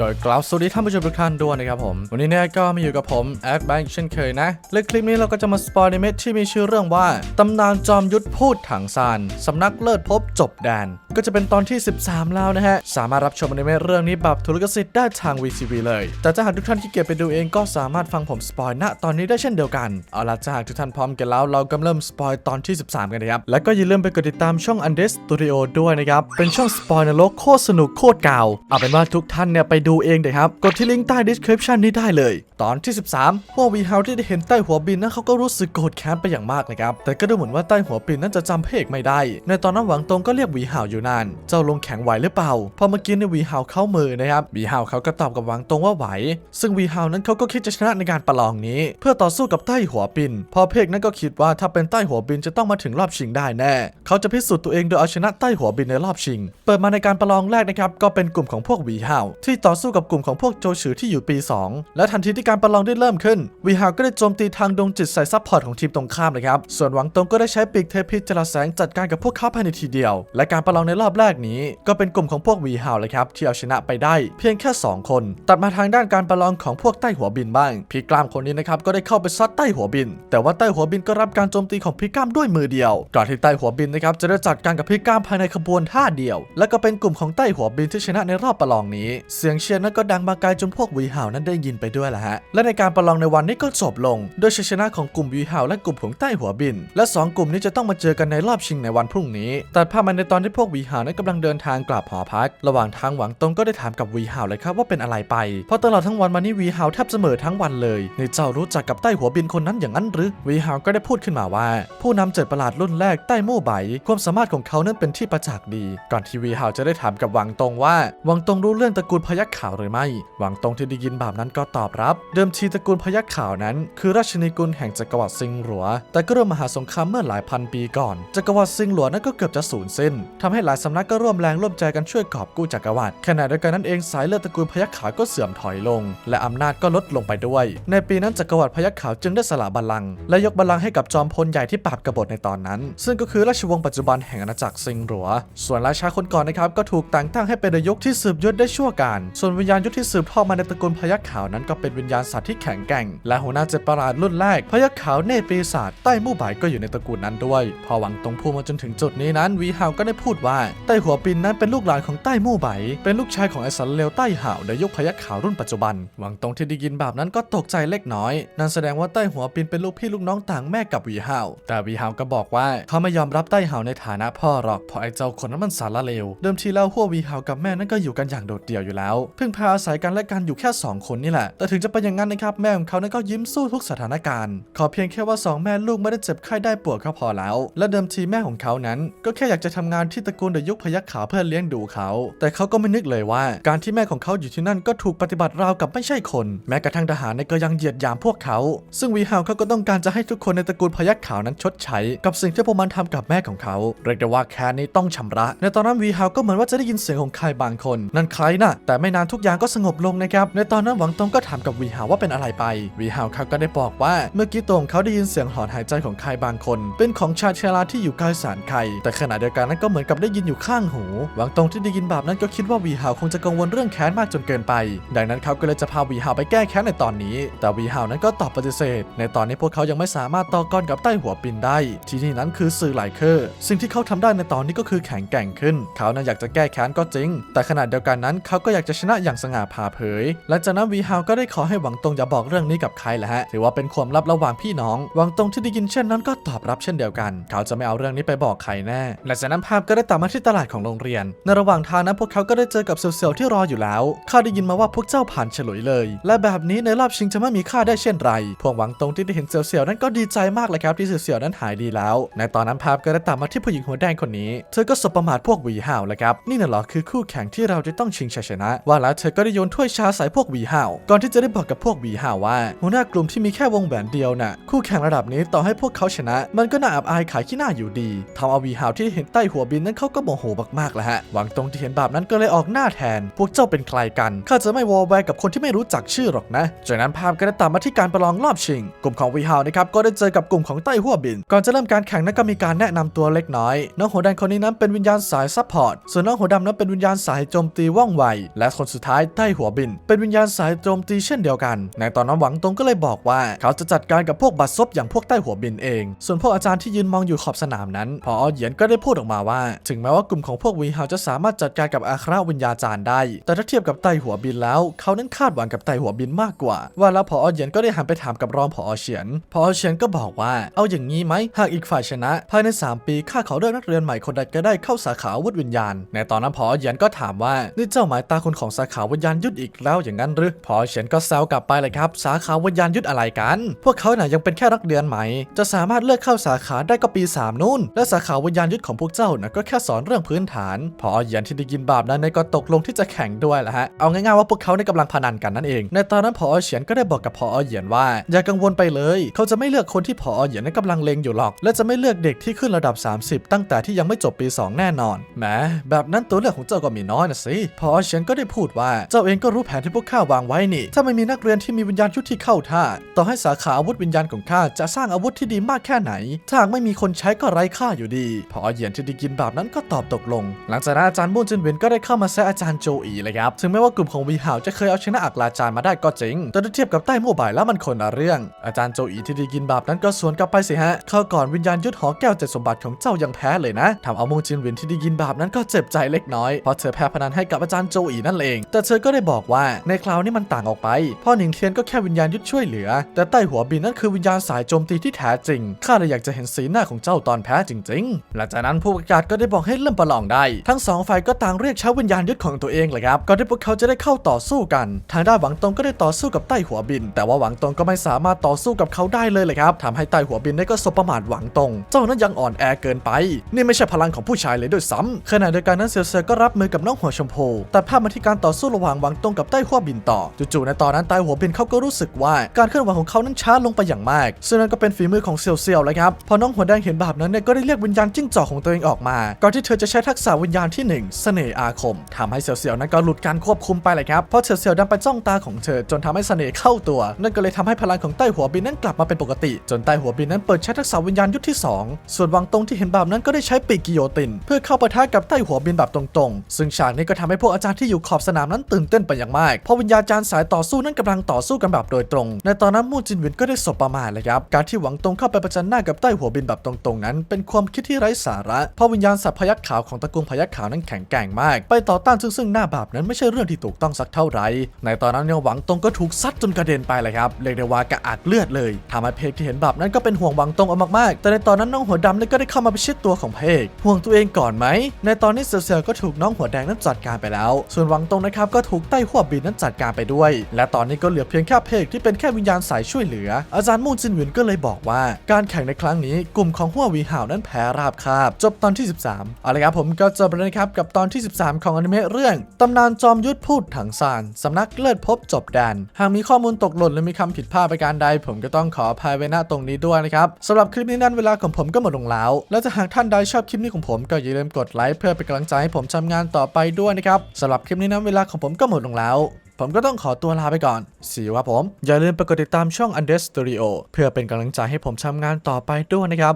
ก็กล่าวสวัสดีท่านผู้ชมทุกท่านด้วยนะครับผม วันนี้เนี่ยก็มาอยู่กับผมแอดแบงค์เช่นเคยนะ และคลิปนี้เราก็จะมาสปอยในเม็ดที่มีชื่อเรื่องว่า ตำนานจอมยุทธพูดถังซานสำนักเลิศพบจบแดน ก็จะเป็นตอนที่ 13 แล้วนะฮะ สามารถรับชมอนิเมะเรื่องนี้แบบทุลกสิทธิ์ได้ทาง VCV เลย แต่ถ้าหากทุกท่านที่เกียจไปดูเองก็สามารถฟังผมสปอยณตอนนี้ได้เช่นเดียวกันเอาล่ะถ้าหากทุกท่านพร้อมกันแล้วเรากำเริ่มสปอยตอนที่ 13 กันนะครับแล้วก็อย่าลืมไปกดติดตามช่อง Undes Studio ด้วยนะครับเป็นช่องสปอยนรกโคตรสนุกโคตรเก่าเอาเป็นว่าทุกท่านเนี่ยไปดูเองเถอะครับ กดที่ลิงก์ใต้ description นี้ได้เลย ตอนที่ 13พวกวีฮาวที่ได้เห็นใต้หัวบินนั้นเขาก็รู้สึกโกรธแค้นไปอย่างมากนะครับ แต่ก็ดูเหมือนว่าใต้หัวบินนั้นจะจำเพกไม่ได้ ในตอนนั้นหวังตรงก็เรียกวีฮาวอยู่นาน เจ้าลงแข็งไหวหรือเปล่า พอเมื่อกี้ในวีฮาวเข้ามือนะครับ วีฮาวเขาก็ตอบกับหวังตรงว่าไหว ซึ่งวีฮาวนั้นเขาก็คิดจะชนะในการประลองนี้ เพื่อต่อสู้กับใต้หัวบิน พอเพกนั้นก็คิดว่าถ้าเป็นใต้หัวบินจะต้องมาถึงรอบชิงได้แน่ เขาจะพิสูจน์ตัวเองโดยเอาชนะใต้หัวบินในรอบชิง เปิดมาในการประลองแรกนะครับก็เป็นกลุ่มของพวกวีฮาที่ต่อสู้กับกลุ่มของพวกโจฉือที่อยู่ปี 2 และทันทีที่การประลองได้เริ่มขึ้นวีฮาวก็ได้โจมตีทางดวงจิตใส่ซัพพอร์ตของทีมตรงข้ามเลยครับ ส่วนหวังตงก็ได้ใช้ปีกเทพิจราแสงจัดการกับพวกเขาภายในทีเดียว และการประลองในรอบแรกนี้ ก็เป็นกลุ่มของพวกวีฮาวเลยครับที่เอาชนะไปได้ เพียงแค่ 2 คน ตัดมาทางด้านการประลองของพวกใต้หัวบินบ้างพี่กล้ามคนนี้นะครับก็ได้เข้าไปซัดใต้หัวบิน แต่ว่าใต้หัวบินก็รับการโจมตีของพี่กล้ามด้วยมือเดียวก่อนที่ใต้หัวบินนะครับจะได้จัดการกับพี่กล้ามภายในขบวนท่าเดียว และก็เป็นกลุ่มของใต้หัวบินที่ชนะในรอบประลองนี้ เสียงเชียร์นั้นก็ดังมาไกลจนพวกวีฮาวนั้นได้ยินไปด้วยละฮะ และในการประลองในวันนี้ก็จบลง โดยชัยชนะของกลุ่มวีฮาวและกลุ่มของใต้หัวบิน และสองกลุ่มนี้จะต้องมาเจอกันในรอบชิงในวันพรุ่งนี้ ตัดภาพมาในตอนที่พวกวีฮาวนั้นกำลังเดินทางกลับหอพัก ระหว่างทางหวังตรงก็ได้ถามกับวีฮาวเลยครับว่าเป็นอะไรไป เพราะตลอดทั้งวันมานี้วีฮาวแทบเสมอทั้งวันเลยในเจ้ารู้จักกับใต้หัวบินคนนั้นอย่างนั้นหรือวีฮาวก็ได้พูดขึ้นมาว่า ผู้นำเจ็ดประหลาดรุ่นแรกใต้โม่ไบความสามารถของเขานั้นเป็นที่ประจักษ์ดี ก่อนที่วีฮาจะได้ถามกับหวังตรงว่าหวังตรงรู้เรื่องตระกูลพยัคฆขาวหรือไม่ หวังตรงที่ได้ยินแบบนั้นก็ตอบรับ เดิมทีตระกูลพยัคฆ์ขาวนั้น คือราชินิกุลแห่งจักรวรรดิซิงหลัว แต่ก็เริ่มมหาสงครามเมื่อหลายพันปีก่อน จักรวรรดิซิงหลัวนั้นก็เกือบจะสูญสิ้นทำให้หลายสำนักก็ร่วมแรงร่วมใจกันช่วยกอบกู้จักรวรรดิขณะเดียวกันนั้นเองสายเลือดตระกูลพยัคฆ์ขาวก็เสื่อมถอยลง และอำนาจก็ลดลงไปด้วย ในปีนั้นจักรวรรดิพยัคฆ์ขาวจึงได้สละบัลลังก์และยกบัลลังก์ให้กับจอมพลใหญ่ที่ปราบกบฏในตอนนั้น ซึ่งก็คือราชวงศ์ปัจจุบันแห่งอาณาจักรซิงหลัว ส่วนราชาคนก่อนนะครับก็ถูกแต่งตั้งให้เป็นนายกที่สืบยศได้ชั่วการส่วนวนวิญญาณยุทธที่สืบทอดมาในตระกูลพยัคฆ์ขาวนั้นก็เป็นวิญญาณสัตว์ที่แข็งแกร่ง และหัวหน้าเจ็ดประหลาดรุ่นแรกพยัคฆ์ขาวเนปีศาจใต้มู่บ่ายก็อยู่ในตระกูลนั้นด้วย พอหวังตรงพูดมาจนถึงจุดนี้นั้นวีฮาวก็ได้พูดว่าใต้หัวปินนั้นเป็นลูกหลานของใต้มู่บ่ายเป็นลูกชายของไอสันเลวใต้หาวในยุคพยัคฆ์ขาวรุ่นปัจจุบัน หวังตรงที่ได้ยินแบบนั้นก็ตกใจเล็กน้อย นั่นแสดงว่าใต้หัวปินเป็นลูกพี่ลูกน้องต่างแม่กับวีฮาวแต่วีฮาวก็บอกว่าเขาไม่ยอมรับใต้หาวในฐานะพ่อหรอกเพราะไอเจ้าคนนั้นมันสารเลวเดิมทีแล้วหัววีฮาวกับแม่นั้นก็อยู่กันอย่างโดดเดี่ยวอยู่แล้วพึ่งพาอาศัยกันและกันอยู่แค่สองคนนี่แหละ แต่ถึงจะเป็นอย่างนั้นนะครับแม่ของเขานั้นก็ยิ้มสู้ทุกสถานการณ์ ขอเพียงแค่ว่าสองแม่ลูกไม่ได้เจ็บไข้ได้ป่วยก็พอแล้ว และเดิมทีแม่ของเขานั้น ก็แค่อยากจะทำงานที่ตระกูลเดยุคพยัคฆ์ขาวเพื่อเลี้ยงดูเขา แต่เขาก็ไม่นึกเลยว่า การที่แม่ของเขาอยู่ที่นั่นก็ถูกปฏิบัติราวกับไม่ใช่คน แม้กระทั่งทหารในก็ยังเหยียดหยามพวกเขา ซึ่งวีฮาวเขาก็ต้องการจะให้ทุกคนในตระกูลพยัคฆ์ขาวนั้นชดใช้ กับสิ่งที่พวกมันทำกับแม่ของเขาเรียกได้ว่าแค้นนี้ต้องชำระ ในตอนนั้นวีฮาวก็เหมือนว่าจะได้ยินเสียงของใครบางคน นั่นใครน่ะแต่ไม่นานทุกอย่างก็สงบลงนะครับ ในตอนนั้นหวังตงก็ถามกับวีฮาวว่าเป็นอะไรไป วีฮาวเขาก็ได้บอกว่าเมื่อกี้ตรงเขาได้ยินเสียงหอนหายใจของใครบางคน เป็นของชายชราที่อยู่ใกล้สารไข่แต่ขณะเดียวกันนั้นก็เหมือนกับได้ยินอยู่ข้างหู หวังตงที่ได้ยินแบบนั้นก็คิดว่าวีฮาวคงจะกังวลเรื่องแค้นมากจนเกินไป ดังนั้นเขาก็เลยจะพาวีฮาวไปแก้แค้นในตอนนี้ แต่วีฮาวนั้นก็ตอบปฏิเสธ ในตอนนี้พวกเขายังไม่สามารถต่อกรกับใต้หัวปินได้ ที่นี่นั้นคือสื่อหลายเคอร์สิ่งที่เขาทำได้ในตอนนี้ก็คือแข็งแกร่งขึ้น เขานั้นอยากจะแก้แค้นก็จริง แต่ขณะเดียวกันนั้นเขาก็อยากจะชนะอย่างสง่าผ่าเผย หลังจากนั้นวีฮาวก็ได้ขอให้หวังตงอย่าบอกเรื่องนี้กับใครแหละฮะถือว่าเป็นความลับระหว่างพี่น้อง หวังตงที่ได้ยินเช่นนั้นก็ตอบรับเช่นเดียวกัน เขาจะไม่เอาเรื่องนี้ไปบอกใครแน่หลังจากนั้นภาพก็ได้ตัดมาที่ตลาดของโรงเรียน ในระหว่างทางนั้นพวกเขาก็ได้เจอกับเซียวๆที่รออยู่แล้วข้าได้ยินมาว่าพวกเจ้าผ่านฉลุยเลย และแบบนี้ในรอบชิงจะไม่มีค่าได้เช่นไร พวกหวังตงที่ได้เห็นเซียวๆนั้นก็ดีใจมากเลยครับที่เซียวๆนั้นหายดีแล้ว ในตอนนั้นภาพก็ได้ตัดมาที่ผู้หญิงหัวแดงคนนี้ เธอก็สบประมาทพวกวีห่าวเลยครับนี่น่ะหรอคือคู่แข่งที่เราจะต้องชิงชัยชนะว่าแล้วเธอก็ได้โยนถ้วยชาใส่พวกวีห่าวก่อนที่จะได้บอกกับพวกวีห่าวว่า หัวหน้ากลุ่มที่มีแค่วงแหวนเดียวน่ะ คู่แข่งระดับนี้ต่อให้พวกเขาชนะ มันก็น่าอับอายขายขี้หน้าอยู่ดีทำเอาวีห่าวที่เห็นใต้หัวบินนั้นเขาก็โมโหมากๆแล้วฮะหวังตรงที่เห็นแบบนั้นก็เลยออกหน้าแทน พวกเจ้าเป็นใครกันข้าจะไม่วอลแวร์กับคนที่ไม่รู้จักชื่อหรอกนะ จากนั้นภาพก็ได้ตัดมาที่การประลองรอบชิง กลุ่มของวีฮาวนะครับก็ได้เจอกับกลุ่มของใต้หัวบิน ก่อนจะเริ่มการแข่งนั้นก็มีการแนะนำตัวเล็กน้อย น้องหัวแดงคนนี้นั้นเป็นวิญญาณสายซัพพอร์ต ส่วนน้องหัวดำนั้นเป็นวิญญาณสายโจมตีว่องไว และคนคนสุดท้ายใต้หัวบิน เป็นวิญญาณสายโจมตีเช่นเดียวกัน ในตอนนั้นหวังตงก็เลยบอกว่า เขาจะจัดการกับพวกบัตรซบอย่างพวกใต้หัวบินเอง ส่วนพวกอาจารย์ที่ยืนมองอยู่ขอบสนามนั้น พอเหยียนก็ได้พูดออกมาว่า ถึงแม้ว่ากลุ่มของพวกวีเฮาจะสามารถจัดการกับอาคราวิญญาจารย์ได้ แต่ถ้าเทียบกับไต้หัวบินแล้ว เขานั้นคาดหวังกับไต้หัวบินมากกว่า ว่าแล้วพอเหยียนก็ได้หันไปถามกับรองพอเฉียน พอเฉียนก็บอกว่า เอาอย่างนี้ไหม หากอีกฝ่ายชนะ ภายใน 3 ปีข้าขอเลือกนักเรียนใหม่คนใดก็ได้เข้าสาขาวุธวิญญาณ ในตอนนั้นพอเหยียนก็ถามว่านี่เจ้าหมายตาคนของสาขาวิญญาณยุทธอีกแล้วอย่างนั้นหรือพอเฉียนก็แซวกลับไปเลยครับ สาขาวิญญาณยุทธอะไรกัน พวกเขาน่ะยังเป็นแค่นักเรียนใหม่ จะสามารถเลือกเข้าสาขาได้ก็ปี 3 นู่น และสาขาวิญญาณยุทธของพวกเจ้าน่ะก็แค่สอนเรื่องพื้นฐาน พอเหยียนที่ได้ยินบาปนั้นในก็ตกลงที่จะแข่งด้วยแหละฮะเอาง่ายๆว่าพวกเขาในกำลังพนันกันนั่นเอง ในตอนนั้นพอเฉียนก็ได้บอกกับพอเหยียนว่า อย่ากังวลไปเลย เขาจะไม่เลือกคนที่พอเหยียนนั้นกำลังเลงอยู่หรอก และจะไม่เลือกเด็กที่ขึ้นระดับ 30 ตั้งแต่ที่ยังไม่จบปี 2 แน่นอนแหมแบบนั้นตัวเลือกของเจ้าก็มีน้อยนะสิพอเฉียนก็ได้พูดว่า เจ้าเองก็รู้แผนที่พวกข้าวางไว้นี่ ถ้าไม่มีนักเรียนที่มีวิญญาณยุทธที่เข้าท่า ต่อให้สาขาอาวุธวิญญาณของข้าจะสร้างอาวุธที่ดีมากแค่ไหน ถ้าไม่มีคนใช้ก็ไร้ค่าอยู่ดี พอเหยียนที่ด้กินแบบนั้นก็ตอบตกลง หลังจากนั้นอาจารย์มูนจินเวนก็ได้เข้ามาแซะอาจารย์โจอีเลยครับ ถึงแม้ว่ากลุ่มของวีหาวจะเคยเอาชนะอักลาจารย์มาได้ก็จริง แต่ถ้าเทียบกับใต้โมบายแล้วมันคนละเรื่อง อาจารย์โจอีที่ด้กินแบบนั้นก็สวนกลับไปสิฮะ เข้าก่อนวิญญาณยุทธหอแก้วเจ็ดสมบัติของเจ้ายังแพ้เลยนะทำเอามูนจินเวนที่ด้กินแบบนั้นก็เจ็บใจเล็กน้อยเพราะเธอแพ้พนันให้กับอาจารย์โจอีนั่นเองแต่เธอก็ได้บอกว่าในคราวนี้มันต่างออกไปพ่อหนิงเทียนก็แค่วิญญาณยุทธช่วยเหลือ แต่ใต้หัวบินนั่นคือวิญญาณสายโจมตีที่แท้จริง ข้าเลยอยากจะเห็นสีหน้าของเจ้าตอนแพ้จริง ๆ หลังจากนั้นผู้ประกาศก็ได้บอกให้เริ่มประลองได้ ทั้งสองฝ่ายก็ต่างเรียกใช้วิญญาณยุทธของตัวเองเลยครับ ก่อนที่พวกเขาจะได้เข้าต่อสู้กัน ทางด้านหวังตงก็ได้ต่อสู้กับใต้หัวบิน แต่ว่าหวังตงก็ไม่สามารถต่อสู้กับเขาได้เลยเลยครับทำให้ใต้หัวบินได้ก็สบประมาทหวังตง เจ้านั้นยังอ่อนแอเกินไป นี่ไม่ใช่พลังของผู้ชายเลยด้วยซ้ำขณะเดียวกันนั้นเซียวเซียก็รับมือกับน้องหัวชมพูแต่ภาพมาที่การต่อสู้ระหว่างหวังตงกับใต้หัวบินต่อจู่ๆในตอนนั้นใต้หัวบินเขาก็รู้สึกว่าการเคลื่อนไหวของเขานั้นช้าลงไปอย่างมาก ซึ่งนั่นก็เป็นฝีมือของเซียวเซียวเลยครับพอน้องหัวแดงเห็นแบบนั้นเนี่ยก็ได้เรียกวิญญาณจิ้งจอกของตัวเองออกมา ก่อนที่เธอจะใช้ทักษะวิญญาณที่หนึ่งเสน่ห์อาคมทำให้เซียวเซียวนั้นก็หลุดการควบคุมไปเลยครับเพราะเซียวเซียวดันไปจ้องตาของเธอจนทำให้เสน่ห์เข้าตัว นั่นก็เลยทำให้พลังของใต้หัวบินนั้นกลับมาเป็นปกติ จนใต้หัวบินนั้นเปิดใช้ทักษะวิญญาณยุทธที่สองส่วนวังตงที่เห็นแบบนั้นก็ได้ใช้ปีกกิโยติน เพื่อเข้าปะทะกับใต้หัวบินแบบตรงๆ ซึ่งฉากนี้ก็ทำให้พวกอาจารย์ที่อยู่ขอบสนามนั้นตื่นเต้นไปอย่างมาก เพราะวิญญาจารย์สายต่อสู้นั้นกำลังต่อสู้กันแบบโดยตรง ในตอนนั้นมู่จินหวินก็ได้สบประมาทเลยครับ การที่หวังตงเข้าไปประจันหน้ากับใต้หัวบินแบบตรงๆนั้น เป็นความคิดที่ไร้สาระ เพราะวิญญาณสัตว์พยัคฆ์ขาวของตระกูลพยัคฆ์ขาวนั้นแข็งแกร่งมาก ไปต่อต้านซึ่งซึ่งหน้าบาปนั้นไม่ใช่เรื่องที่ถูกต้องสักเท่าไหร่ ในตอนนั้นเนี่ยหวังตงก็ถูกซัดจนกระเด็นไปเลยครับ เรียกได้ว่ากระอักเลือดเลยทำให้เพกที่เห็นบาปนั้นก็เป็นห่วงหวังตงเอามากๆ แต่ในตอนนั้นน้องหัวดำเนี่ยก็ได้เข้ามาประชิดตัวของเพกห่วงตัวเองก่อนไหม ในตอนนี้เซียวๆก็ถูกน้องหัวแดงนั้นจัดการไปแล้ว ส่วนหวังตงนะครับก็ถูกใต้หัวบินนั้นจัดการไปด้วย และตอนนี้ก็เหลือเพียงแค่เพกที่เป็นแค่วิญญาณสายช่วยเหลือ อาจารย์มูจินหวินก็เลยบอกว่า การแข่งในครั้งนี้กลุ่มของหัววีหาวนั้นแพ้ราบคาบ จบตอนที่ 13เอาละครับผมก็จบแล้วนะครับกับตอนที่ 13 ของอนิเมะเรื่องตำนานจอมยุทธพูดถังซานสำนักเลิศพบจบแดนหากมีข้อมูลตกหล่นหรือมีคำผิดพลาดประการใด ผมก็ต้องขออภัยไว้ณตรงนี้ด้วยนะครับสำหรับคลิปนี้นั้นเวลาของผมก็หมดลงแล้ว และถ้าหากท่านใดชอบคลิปนี้ของผมก็อย่าลืมกดไลค์เพื่อเป็นกำลังใจให้ผมทำงานต่อไปด้วยนะครับสำหรับคลิปนี้นั้นเวลาของผมก็หมดลงแล้ว ผมก็ต้องขอตัวลาไปก่อนสีว่าผม อย่าลืมไปกดติดตามช่อง Under Studio เพื่อเป็นกำลังใจให้ผมทำงานต่อไปด้วยนะครับ